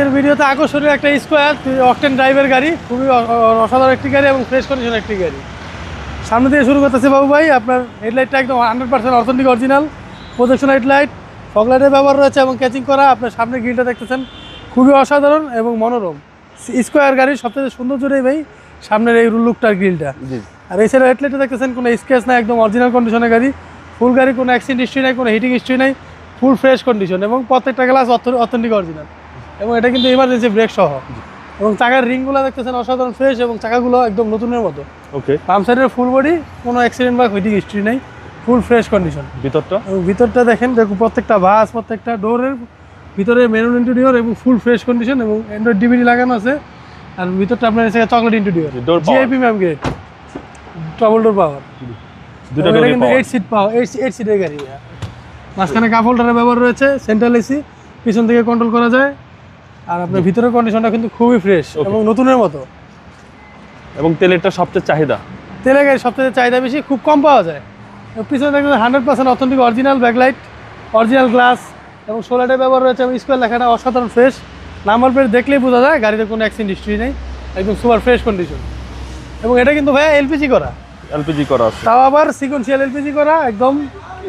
আজকের ভিডিওতে আকর্ষণীয় একটা স্কোয়ার অকটেন ড্রাইভের গাড়ি খুবই অসাধারণ একটি গাড়ি এবং ফ্রেশ কন্ডিশন একটি গাড়ি। সামনে থেকে শুরু করতেছে বাবু ভাই আপনার হেডলাইটটা একদম hundred percent authentic original projection headlight ফগলাইটের ব্যবহার রয়েছে এবং ক্যাচিং করা আপনার সামনে গ্রিলটা দেখতেছেন। খুবই অসাধারণ এবং মনোরম। স্কোয়ার গাড়ির সবচেয়ে সৌন্দর্যটাই ভাই সামনের এই লুকটার গ্রিলটা আর এই সাইড হেডলাইটে দেখতেছেন কোনো স্কেচ নাই একদম অরিজিনাল কন্ডিশনের গাড়ি। ফুল গাড়ি কোনো অ্যাক্সিডেন্ট হিস্ট্রি নাই কোনো হিটিং হিস্ট্রি নাই ফুল ফ্রেশ কন্ডিশন এবং প্রত্যেকটা গ্লাস অথেন্টিক অরিজিনাল এবং এটা কিন্তু ইমার্জেন্সি ব্রেক সহ। এবং চাকার রিংগুলো দেখতেছেন অসাধারণ ফ্রেশ এবং চাকাগুলো একদম নতুনের মতো। ওকে পাম্প সাইডের ফুল বডি কোনো অ্যাক্সিডেন্ট বা হিটিং হিস্ট্রি নেই ফুল ফ্রেশ কন্ডিশন ভিতরটা? এবং ভিতরটা দেখেন দেখুন প্রত্যেকটা ভাস প্রত্যেকটা ডোরের ভিতরে মেরুন ইন্টেরিয়র এবং ফুল ফ্রেশ কন্ডিশন এবং অ্যান্ড্রয়েড ডিভিডি লাগানো আছে। আর ভিতরটা আপনার এসে chocolate interior. GIP ma'am get trouble door power দুটো ডোরে কিন্তু এইট সিট পাওয়া এইট এইট সিটের গাড়ি। মাঝখানে কাপ হোল্ডারের ব্যবহার রয়েছে সেন্ট্রাল এসি পিছন থেকে কন্ট্রোল করা যায়। আর আপনার ভিতরের কন্ডিশনটা কিন্তু খুবই ফ্রেশ এবং নতুনের মতো। এবং তেলেরটা সবচেয়ে চাহিদা? তেলের গাড়ি সবচেয়ে চাহিদা বেশি খুব কম পাওয়া যায়। পিছনে দেখবেন hundred percent authentic original backlight original glass এবং সোলারের ব্যবহার রয়েছে এবং স্কোয়ার লেখাটা অসাধারণ ফ্রেশ নাম্বার প্লেট দেখলেই বোঝা যায় গাড়িতে কোনো অ্যাক্সিডেন্ট হিস্ট্রি নেই একদম সুপার ফ্রেশ কন্ডিশন এবং এটা কিন্তু ভাইয়া এলপিজি করা। এলপিজি করা তাও আবার সিকোয়েন্সিয়াল এলপিজি করা একদম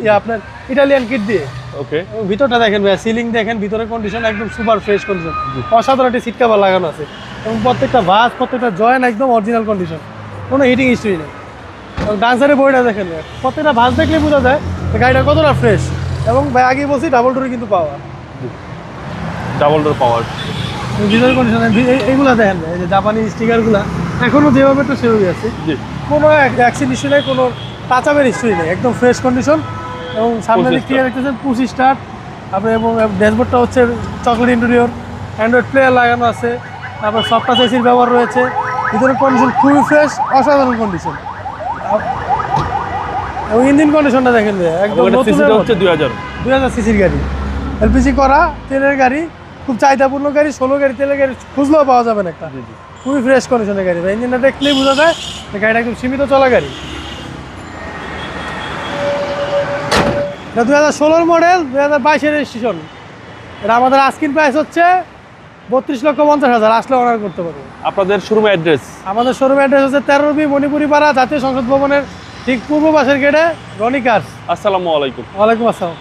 ইয়ে আপনার ইটালিয়ান কিট দিয়ে। ওকে ভিতরটা দেখেন ভাইয়া সিলিং দেখেন ভিতরের কন্ডিশন একদম সুপার ফ্রেশ কন্ডিশন অসাধারণ একটি সিট কাভার লাগানো আছে। এবং প্রত্যেকটা ভাস প্রত্যেকটা জয়েন্ট একদম অরিজিনাল কন্ডিশন কোনো হিটিং হিস্ট্রি নেই। এবং ডান্সারের বইটা দেখেন প্রত্যেকটা ভাস দেখলে বোঝা যায় যে গাড়িটা কতটা ফ্রেশ এবং ভাই আগে বলছি ডাবল ডোরে কিন্তু পাওয়া। ডাবল ডোর পাওয়ার ভিতরের কন্ডিশন এইগুলো দেখেন ভাই, এই যে জাপানি স্টিকারগুলো এখনও যেভাবে তো সেভাবেই আছে। কোনো অ্যাক্সিডেন্ট ইস্যু নেই কোনো টাচাপের হিস্ট্রি নেই। একদম ফ্রেশ কন্ডিশন এবং সামনে দিক থেকে দেখতেছেন পুশি স্টার্ট তারপরে এবং ড্যাশবোর্ডটা হচ্ছে চকলেট ইন্টেরিয়র অ্যান্ড্রয়েড প্লেয়ার লাগানো আছে। তারপর সফটাস এসির ব্যবহার রয়েছে। ভিতরের কন্ডিশন খুবই ফ্রেশ অসাধারণ কন্ডিশন এবং ইঞ্জিন কন্ডিশনটা দেখেন ভাইয়া, একদম। হচ্ছে দুই হাজার। দুই হাজার সিসির গাড়ি। এলপিজি করা তেলের গাড়ি খুব চাহিদাপূর্ণ গাড়ি ষোলো গাড়ি তেলের গাড়ি খুঁজলেও পাওয়া যাবে না একটা। খুবই ফ্রেশ কন্ডিশনের গাড়ি। ইঞ্জিনটা দেখলেই বোঝা যায় গাড়িটা একদম সীমিত চলা গাড়ি। এটা দু হাজার ষোলোর মডেল দু হাজার বাইশের রেজিস্ট্রেশন এটা আমাদের আস্কিন প্রাইস হচ্ছে বত্রিশ লক্ষ পঞ্চাশ হাজার আসলে অর্ডার করতে পারব। আপনাদের শোরুম অ্যাড্রেস আমাদের শোরুম অ্যাড্রেস হচ্ছে তেরো মণিপুরি পাড়া জাতীয় সংসদ ভবনের ঠিক পূর্ব পাশের গেটে রনি কার্স আসসালামু আলাইকুম। ওয়ালাইকুম আসসালাম।